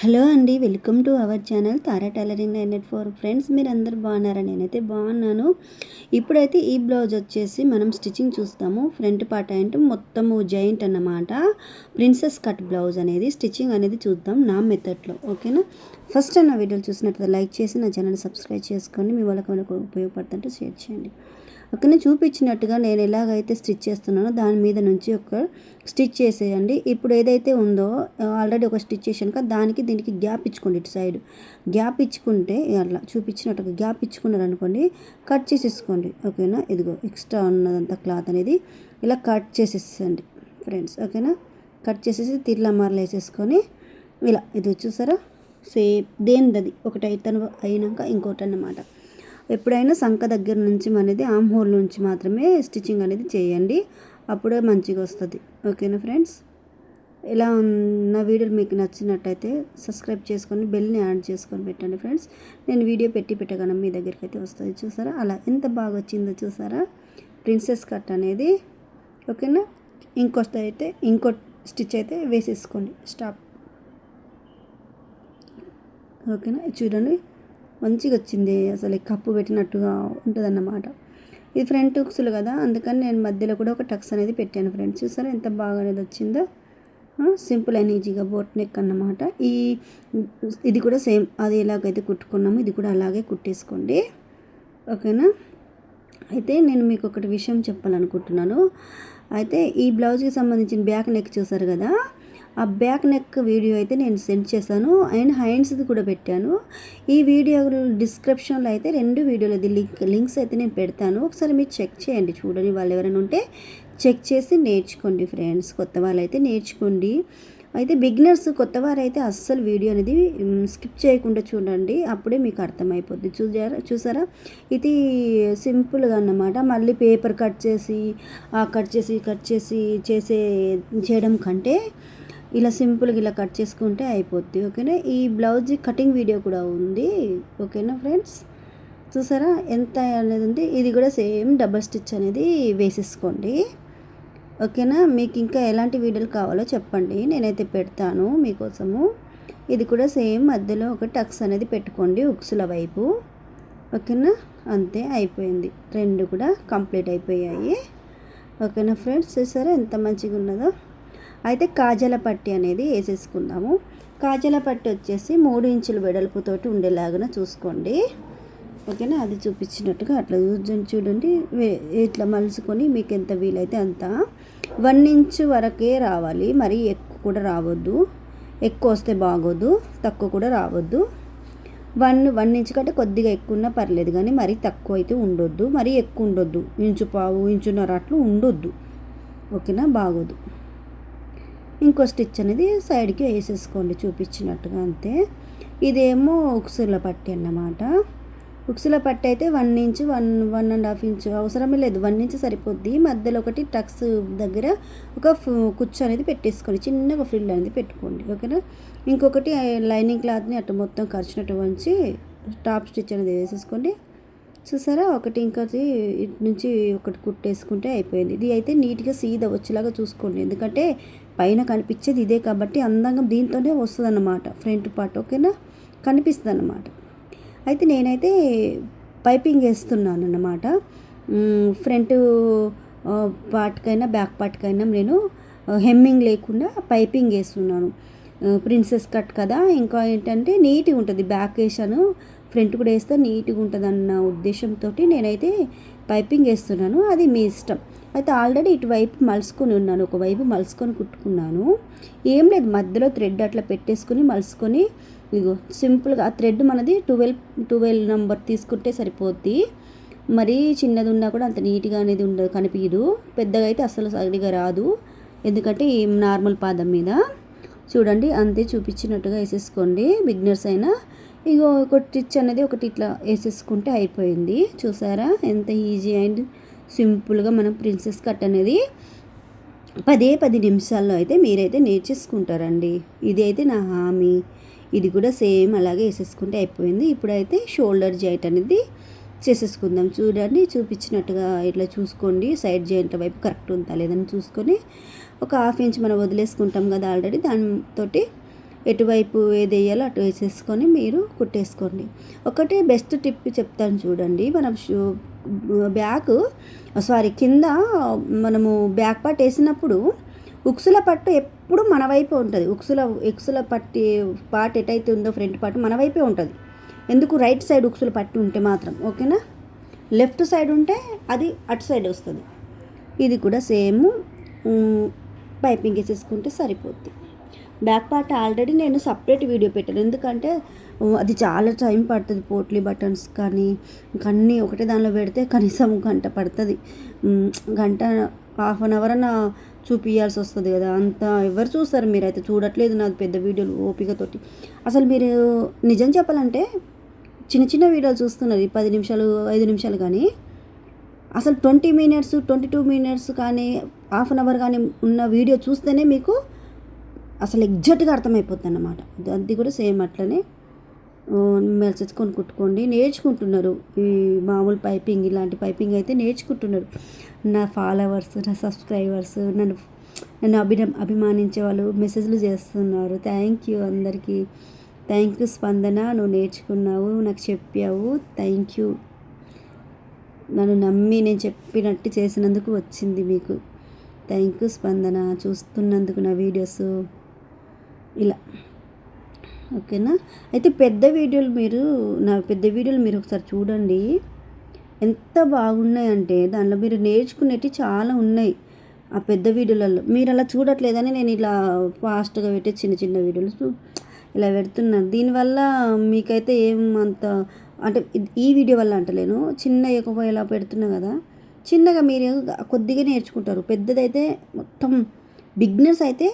Hello అండి welcome to our channel Tara tailoring nine eight four. Friends మీరు అందరు బాగున్నారా? నేనైతే బాగున్నాను. ఇప్పుడైతే ఈ బ్లౌజ్ వచ్చేసి మనం స్టిచ్చింగ్ చూస్తాము. ఫ్రంట్ పార్ట్ అంటే మొత్తము జాయింట్ అన్నమాట. ప్రిన్సెస్ కట్ బ్లౌజ్ అనేది స్టిచ్చింగ్ అనేది చూద్దాం నా మెథడ్లో ఓకేనా? ఫస్ట్ నా వీడియోలు చూసినట్లయితే లైక్ చేసి నా ఛానల్ సబ్స్క్రైబ్ చేసుకోండి. మీ వాళ్ళకి ఉపయోగపడుతుంటే షేర్ చేయండి. ఓకేనా చూపించినట్టుగా నేను ఎలాగైతే స్టిచ్ చేస్తున్నానో దాని మీద నుంచి ఒక స్టిచ్ చేసేయండి. ఇప్పుడు ఏదైతే ఉందో ఆల్రెడీ ఒక స్టిచ్ చేశాను కదా దానికి దీనికి గ్యాప్ ఇచ్చుకోండి ఇటు సైడ్. గ్యాప్ ఇచ్చుకుంటే అలా చూపించినట్టుగా గ్యాప్ ఇచ్చుకున్నారు అనుకోండి కట్ చేసేసుకోండి. ఓకేనా? ఇదిగో ఎక్స్ట్రా ఉన్నదంతా క్లాత్ అనేది ఇలా కట్ చేసేసండి ఫ్రెండ్స్. ఓకేనా? కట్ చేసేసి తిర్లా మార్లు వేసేసుకొని ఇలా. ఇది చూసారా? సేమ్ దేనిది ఒకటి అయితే అయినాక ఇంకోటి అన్నమాట. ఎప్పుడైనా సంఖ దగ్గర నుంచి అనేది ఆమ్ హోల్ నుంచి మాత్రమే స్టిచ్చింగ్ అనేది చేయండి. అప్పుడే మంచిగా వస్తుంది. ఓకేనా ఫ్రెండ్స్? ఇలా నా వీడియోలు మీకు నచ్చినట్టయితే సబ్స్క్రైబ్ చేసుకొని బెల్ని యాడ్ చేసుకొని పెట్టండి ఫ్రెండ్స్. నేను వీడియో పెట్టి పెట్టగానే మీ దగ్గరికి అయితే వస్తుంది చూసారా? అలా ఎంత బాగా వచ్చిందో చూసారా? ప్రిన్సెస్ కట్ అనేది ఓకేనా? ఇంకో అయితే ఇంకో స్టిచ్ అయితే వేసేసుకోండి. స్టాప్. ఓకేనా? చూడండి. మంచిగా వచ్చింది అసలు కప్పు పెట్టినట్టుగా ఉంటుందన్నమాట. ఇది ఫ్రంట్ హుక్స్లు కదా అందుకని నేను మధ్యలో కూడా ఒక టక్స్ అనేది పెట్టాను ఫ్రెండ్స్. చూసారా ఎంత బాగా అనేది వచ్చిందో? సింపుల్ అండ్ ఈజీగా బోట్ నెక్ అన్నమాట. ఈ ఇది కూడా సేమ్ అది ఎలాగైతే కుట్టుకున్నాము ఇది కూడా అలాగే కుట్టేసుకోండి. ఓకేనా? అయితే నేను మీకు ఒకటి విషయం చెప్పాలనుకుంటున్నాను. అయితే ఈ బ్లౌజ్కి సంబంధించిన బ్యాక్ నెక్ చూసారు కదా ఆ బ్యాక్ నెక్ వీడియో అయితే నేను సెండ్ చేశాను. అండ్ హ్యాండ్స్ది కూడా పెట్టాను. ఈ వీడియో డిస్క్రిప్షన్లో అయితే రెండు వీడియోలది లింక్ లింక్స్ అయితే నేను పెడతాను. ఒకసారి మీరు చెక్ చేయండి. చూడండి వాళ్ళు ఎవరైనా ఉంటే చెక్ చేసి నేర్చుకోండి ఫ్రెండ్స్. కొత్త వాళ్ళైతే అయితే నేర్చుకోండి. అయితే బిగినర్స్ కొత్త వారైతే అస్సలు వీడియో అనేది స్కిప్ చేయకుండా చూడండి. అప్పుడే మీకు అర్థమైపోద్ది. చూసారా చూసారా? ఇది సింపుల్గా అన్నమాట. మళ్ళీ పేపర్ కట్ చేసి కట్ చేసి కట్ చేసి చేసే చేయడం కంటే ఇలా సింపుల్గా ఇలా కట్ చేసుకుంటే అయిపోద్ది ఓకేనా? ఈ బ్లౌజ్ కటింగ్ వీడియో కూడా ఉంది ఓకేనా ఫ్రెండ్స్? చూసారా? ఎంత అనేది ఉంది. ఇది కూడా సేమ్ డబల్ స్టిచ్ అనేది వేసేసుకోండి ఓకేనా? మీకు ఇంకా ఎలాంటి వీడియోలు కావాలో చెప్పండి నేనైతే పెడతాను మీకోసము. ఇది కూడా సేమ్ మధ్యలో ఒక టక్స్ అనేది పెట్టుకోండి ఉక్సుల వైపు ఓకేనా? అంతే అయిపోయింది. రెండు కూడా కంప్లీట్ అయిపోయాయి ఓకేనా ఫ్రెండ్స్? చూసారా? ఎంత మంచిగా ఉన్నదో అయితే కాజల పట్టి అనేది వేసేసుకుందాము. కాజల పట్టి వచ్చేసి మూడు ఇంచుల వెడల్పుతోటి ఉండేలాగా చూసుకోండి. ఓకేనా? అది చూపించినట్టుగా అట్లా చూడండి. ఇట్లా మలుచుకొని మీకు ఎంత వీలైతే అంత. వన్ ఇంచ్ వరకే రావాలి. మరి ఎక్కువ కూడా రావద్దు. ఎక్కువ వస్తే బాగోదు. తక్కువ కూడా రావద్దు. వన్ వన్ ఇంచ్ కంటే కొద్దిగా ఎక్కువ ఉన్నా పర్లేదు కానీ మరీ తక్కువ అయితే ఉండొద్దు. మరీ ఎక్కువ ఉండొద్దు. ఇంచు పావు ఇంచున్నర అట్లు ఉండొద్దు. ఓకేనా? బాగోదు. ఇంకో స్టిచ్ అనేది సైడ్కి వేసేసుకోండి చూపించినట్టుగా అంతే. ఇదేమో ఉక్సుల పట్టి అన్నమాట. ఉక్సుల పట్టి అయితే one inch one one and half inch అవసరమే లేదు. వన్ ఇంచ్ సరిపోద్ది. మధ్యలో ఒకటి టక్స్ దగ్గర ఒక కుచ్చు అనేది పెట్టేసుకోండి. చిన్నగా ఫ్రిల్ అనేది పెట్టుకోండి. ఓకేనా? ఇంకొకటి లైనింగ్ క్లాత్ని అటు మొత్తం ఖర్చునట్టు వంచి టాప్ స్టిచ్ అనేది వేసేసుకోండి. చూసారా? ఒకటి ఇంకోటి ఇటు నుంచి ఒకటి కుట్టేసుకుంటే అయిపోయింది. ఇది అయితే నీట్గా సీదా వచ్చేలాగా చూసుకోండి. ఎందుకంటే పైన కనిపించేది ఇదే కాబట్టి అందంగా దీంతోనే వస్తుంది అన్నమాట ఫ్రంట్ పార్ట్ ఓకేనా? కనిపిస్తుంది అన్నమాట అయితే నేనైతే పైపింగ్ వేస్తున్నాను అన్నమాట ఫ్రంట్ పార్ట్కైనా బ్యాక్ పార్ట్కైనా నేను హెమ్మింగ్ లేకుండా పైపింగ్ వేస్తున్నాను. ప్రిన్సెస్ కట్ కదా ఇంకా ఏంటంటే నీట్గా ఉంటుంది. బ్యాక్ వేసాను ఫ్రంట్ కూడా వేస్తే నీట్గా ఉంటుంది అన్న ఉద్దేశంతో నేనైతే పైపింగ్ వేస్తున్నాను. అది మీ ఇష్టం. అయితే ఆల్రెడీ ఇటువైపు మలుసుకొని ఉన్నాను ఒకవైపు మలుసుకొని కుట్టుకున్నాను. ఏం లేదు మధ్యలో థ్రెడ్ అట్లా పెట్టేసుకొని మలుసుకొని ఇగో సింపుల్గా ఆ థ్రెడ్ మనది ట్వెల్వ్ ట్వెల్వ్ నెంబర్ తీసుకుంటే సరిపోద్ది. మరీ చిన్నది ఉన్నా కూడా అంత నీట్గా అనేది ఉండదు కనిపించదు పెద్దగా అయితే అస్సలు సరిగా రాదు. ఎందుకంటే నార్మల్ పాదం మీద. చూడండి అంతే చూపించినట్టుగా వేసేసుకోండి. బిగ్నర్స్ అయినా ఇగో ఒక స్టిచ్ అనేది ఒకటి ఇట్లా వేసేసుకుంటే అయిపోయింది. చూసారా? ఎంత ఈజీ అండ్ సింపుల్గా మనం ప్రిన్సెస్ కట్ అనేది పదే పది నిమిషాల్లో అయితే మీరైతే నేర్చేసుకుంటారండి. ఇది అయితే నా హామీ. ఇది కూడా సేమ్ అలాగే వేసేసుకుంటే అయిపోయింది. ఇప్పుడైతే షోల్డర్ జాయింట్ అనేది చేసేసుకుందాం. చూడండి చూపించినట్టుగా ఇట్లా చూసుకోండి. సైడ్ జాయింట్ వైపు కరెక్ట్ ఉందా లేదని చూసుకొని ఒక హాఫ్ ఇంచ్ మనం వదిలేసుకుంటాం కదా ఆల్రెడీ. దానితోటి ఎటువైపు ఏది వేయాలో అటు వేసేసుకొని మీరు కుట్టేసుకోండి. ఒకటే బెస్ట్ టిప్ చెప్తాను చూడండి. మనం షూ బ్యాక్ సారీ కింద మనము బ్యాక్ పార్ట్ వేసినప్పుడు ఉక్సుల పట్టు ఎప్పుడు మన వైపే ఉంటుంది. ఉక్సుల ఉక్సుల పట్టి పార్ట్ ఎటైతే ఉందో ఫ్రంట్ పార్ట్ మన వైపే ఉంటుంది. ఎందుకు? రైట్ సైడ్ ఉక్సుల పట్టు ఉంటే మాత్రం ఓకేనా? లెఫ్ట్ సైడ్ ఉంటే అది అటు సైడ్ వస్తుంది. ఇది కూడా సేమ్ పైపింగ్ వేసేసుకుంటే సరిపోద్ది. బ్యాక్ పార్ట్ ఆల్రెడీ నేను సపరేట్ వీడియో పెట్టాను. ఎందుకంటే అది చాలా టైం పడుతుంది పోట్లీ బటన్స్ కానీ ఇంకా అన్నీ ఒకటే దానిలో పెడితే కనీసం గంట పడుతుంది. గంట హాఫ్ అన్ అవర్ అన్న చూపించాల్సి వస్తుంది కదా. అంత ఎవరు చూస్తారు మీరైతే? చూడట్లేదు నాకు పెద్ద వీడియోలు ఓపికతోటి. అసలు మీరు నిజం చెప్పాలంటే చిన్న చిన్న వీడియోలు చూస్తున్నారు ఈ పది నిమిషాలు ఐదు నిమిషాలు కానీ. అసలు twenty minutes twenty two minutes కానీ హాఫ్ అన్ అవర్ కానీ ఉన్న వీడియో చూస్తేనే మీకు అసలు ఎగ్జాక్ట్గా అర్థమైపోతుంది అన్నమాట అది కూడా సేమ్ అట్లనే. మెసేజ్కొని కుట్టుకోండి నేర్చుకుంటున్నారు. ఈ మామూలు పైపింగ్ ఇలాంటి పైపింగ్ అయితే నేర్చుకుంటున్నారు. నా ఫాలోవర్స్ నా సబ్స్క్రైబర్స్ నన్ను నన్ను అభిన అభిమానించే వాళ్ళు మెసేజ్లు చేస్తున్నారు. థ్యాంక్ యూ అందరికీ. Thank you Spandana. నువ్వు నేర్చుకున్నావు నాకు చెప్పావు. Thank you. నన్ను నమ్మి నేను చెప్పినట్టు చేసినందుకు వచ్చింది మీకు. థ్యాంక్ యూ స్పందన. చూస్తున్నందుకు నా వీడియోస్. ఇలా. ఓకేనా? అయితే పెద్ద వీడియోలు మీరు నా పెద్ద వీడియోలు మీరు ఒకసారి చూడండి. ఎంత బాగున్నాయంటే దానిలో మీరు నేర్చుకునేవి చాలా ఉన్నాయి ఆ పెద్ద వీడియోలలో. మీరు అలా చూడట్లేదని నేను ఇలా ఫాస్ట్గా పెట్టే చిన్న చిన్న వీడియోలు ఇలా పెడుతున్నాను. దీనివల్ల మీకైతే ఏం అంత అంటే ఈ వీడియో వల్ల అంటలేను చిన్న ఎక్కువ ఇలా పెడుతున్నా కదా. చిన్నగా మీరు కొద్దిగా నేర్చుకుంటారు. పెద్దదైతే మొత్తం బిగ్నర్స్ అయితే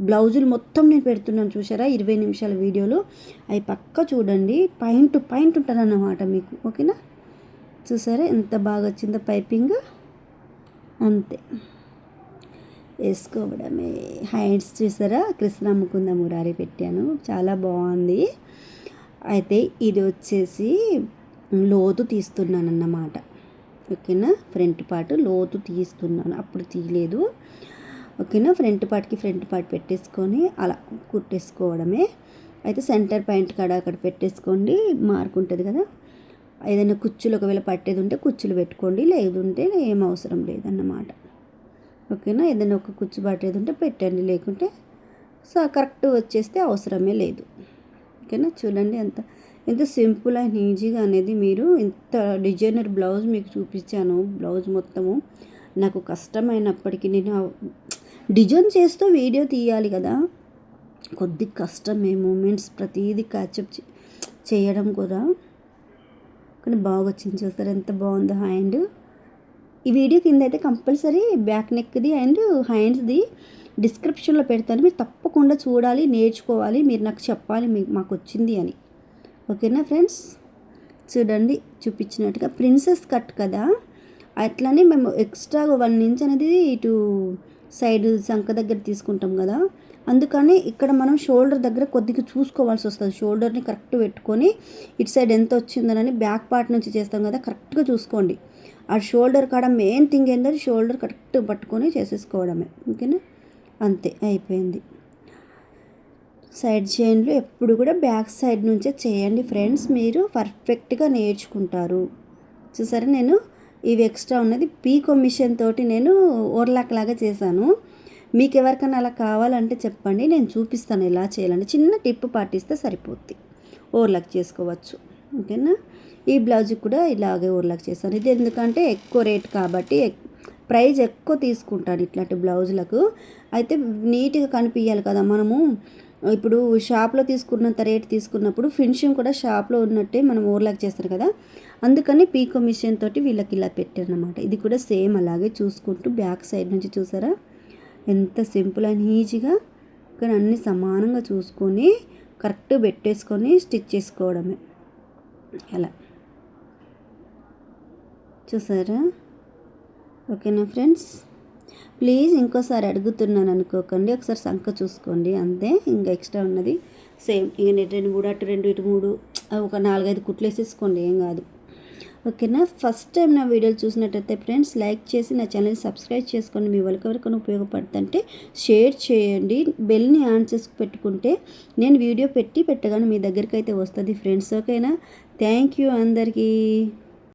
బ్లౌజులు మొత్తం నేను పెడుతున్నాను చూసారా ఇరవై నిమిషాల వీడియోలు. అవి పక్క చూడండి. పాయింట్ టు పాయింట్ ఉంటుంది అన్నమాట మీకు. ఓకేనా? చూసారా? ఎంత బాగా వచ్చిందో పైపింగ్ అంతే. వేసుకోవడమే. హ్యాండ్స్ చూసారా? కృష్ణ ముకుంద మురారి పెట్టాను. చాలా బాగుంది. అయితే ఇది వచ్చేసి లోతు తీస్తున్నాను అన్నమాట ఓకేనా? ఫ్రంట్ పార్ట్ లోతు తీస్తున్నాను. అప్పుడు తీయలేదు. ఓకేనా? ఫ్రంట్ పార్ట్కి ఫ్రంట్ పార్ట్ పెట్టేసుకొని అలా కుట్టేసుకోవడమే. అయితే సెంటర్ పాయింట్ కాడ అక్కడ పెట్టేసుకోండి. మార్క్ ఉంటుంది కదా? ఏదైనా కుచ్చులు ఒకవేళ పట్టేది ఉంటే కుచ్చులు పెట్టుకోండి. లేదుంటే ఏం అవసరం లేదన్నమాట. ఓకేనా? ఏదైనా ఒక కుచ్చు పట్టేది ఉంటే పెట్టండి. లేకుంటే సో కరెక్ట్ వచ్చేస్తే అవసరమే లేదు. ఓకేనా? చూడండి ఎంత ఎంత సింపుల్ అండ్ ఈజీగా అనేది మీరు ఇంత డిజైనర్ బ్లౌజ్ మీకు చూపించాను. బ్లౌజ్ మొత్తము నాకు కష్టమైనప్పటికీ నేను డిజైన్ చేస్తూ వీడియో తీయాలి కదా. కొద్ది కష్టమే మూమెంట్స్ ప్రతిదీ క్యాచప్ చేయడం కూడా. కానీ బాగా వచ్చింది చూస్తారు ఎంత బాగుందో హ్యాండ్. ఈ వీడియో కింద అయితే కంపల్సరీ బ్యాక్ నెక్ది అండ్ హ్యాండ్స్ది డిస్క్రిప్షన్లో పెడతాను. మీరు తప్పకుండా చూడాలి నేర్చుకోవాలి మీరు నాకు చెప్పాలి మీకు మాకు వచ్చింది అని. ఓకేనా ఫ్రెండ్స్? చూడండి చూపించినట్టుగా. ప్రిన్సెస్ కట్ కదా. అట్లనే మేము ఎక్స్ట్రాగా వన్ ఇంచ్ అనేది ఇటు సైడ్ సంక దగ్గర తీసుకుంటాం కదా. అందుకని ఇక్కడ మనం షోల్డర్ దగ్గర కొద్దిగా చూసుకోవాల్సి వస్తుంది. షోల్డర్ని కరెక్ట్ పెట్టుకొని ఇటు సైడ్ ఎంత వచ్చిందనని బ్యాక్ పార్ట్ నుంచి చేస్తాం కదా కరెక్ట్గా చూసుకోండి. ఆ షోల్డర్ కాడ మెయిన్ థింగ్ ఏంటంటే షోల్డర్ కరెక్ట్ పట్టుకొని చేసేసుకోవడమే. ఓకేనా? అంతే అయిపోయింది. సైడ్ చైన్లు ఎప్పుడు కూడా బ్యాక్ సైడ్ నుంచే చేయండి ఫ్రెండ్స్. మీరు పర్ఫెక్ట్గా నేర్చుకుంటారు. చూసారా నేను? ఇవి ఎక్స్ట్రా ఉన్నది. పీకో మిషన్ తోటి నేను ఓర్లాక్ లాగా చేశాను. మీకు ఎవరికైనా అలా కావాలంటే చెప్పండి. నేను చూపిస్తాను ఎలా చేయాలంటే చిన్న టిప్ పాటిస్తే సరిపోద్ది. ఓవర్లాక్ చేసుకోవచ్చు. ఓకేనా? ఈ బ్లౌజ్ కూడా ఇలాగే ఓవర్లాక్ చేస్తాను. ఇది ఎందుకంటే ఎక్కువ రేట్ కాబట్టి ప్రైజ్ ఎక్కువ తీసుకుంటాను ఇట్లాంటి బ్లౌజులకు. అయితే నీట్గా కనిపించాలి కదా మనము. ఇప్పుడు షాప్లో తీసుకున్నంత రేట్ తీసుకున్నప్పుడు ఫినిషింగ్ కూడా షాప్లో ఉన్నట్టే మనం ఓవర్లాక్ చేస్తారు కదా? అందుకని పీకో మిషన్ తోటి వీళ్ళకి ఇలా పెట్టారనమాట ఇది కూడా సేమ్ అలాగే చూసుకుంటూ బ్యాక్ సైడ్ నుంచి చూసారా? ఎంత సింపుల్ అండ్ ఈజీగా. కానీ అన్నీ సమానంగా చూసుకొని కరెక్ట్ పెట్టేసుకొని స్టిచ్ చేసుకోవడమే. అలా. చూసారా? ఓకేనా ఫ్రెండ్స్? ప్లీజ్ ఇంకోసారి అడుగుతున్నాను అనుకోకండి ఒకసారి సంఖ చూసుకోండి అంతే. ఇంకా ఎక్స్ట్రా ఉన్నది. సేమ్ ఇక రెండు మూడు అటు రెండు ఇటు మూడు ఒక నాలుగైదు కుట్లు వేసేసుకోండి ఏం కాదు. ఓకేనా? ఫస్ట్ టైం నా వీడియోలు చూసినట్టయితే ఫ్రెండ్స్ లైక్ చేసి నా ఛానల్ని సబ్స్క్రైబ్ చేసుకొని మీ వాళ్ళకెవరికైనా ఉపయోగపడుతుంటే షేర్ చేయండి. బెల్ని ఆన్ చేసి పెట్టుకుంటే నేను వీడియో పెట్టి పెట్టగానే మీ దగ్గరికి అయితే వస్తుంది ఫ్రెండ్స్ ఓకేనా? థ్యాంక్ యూ అందరికీ.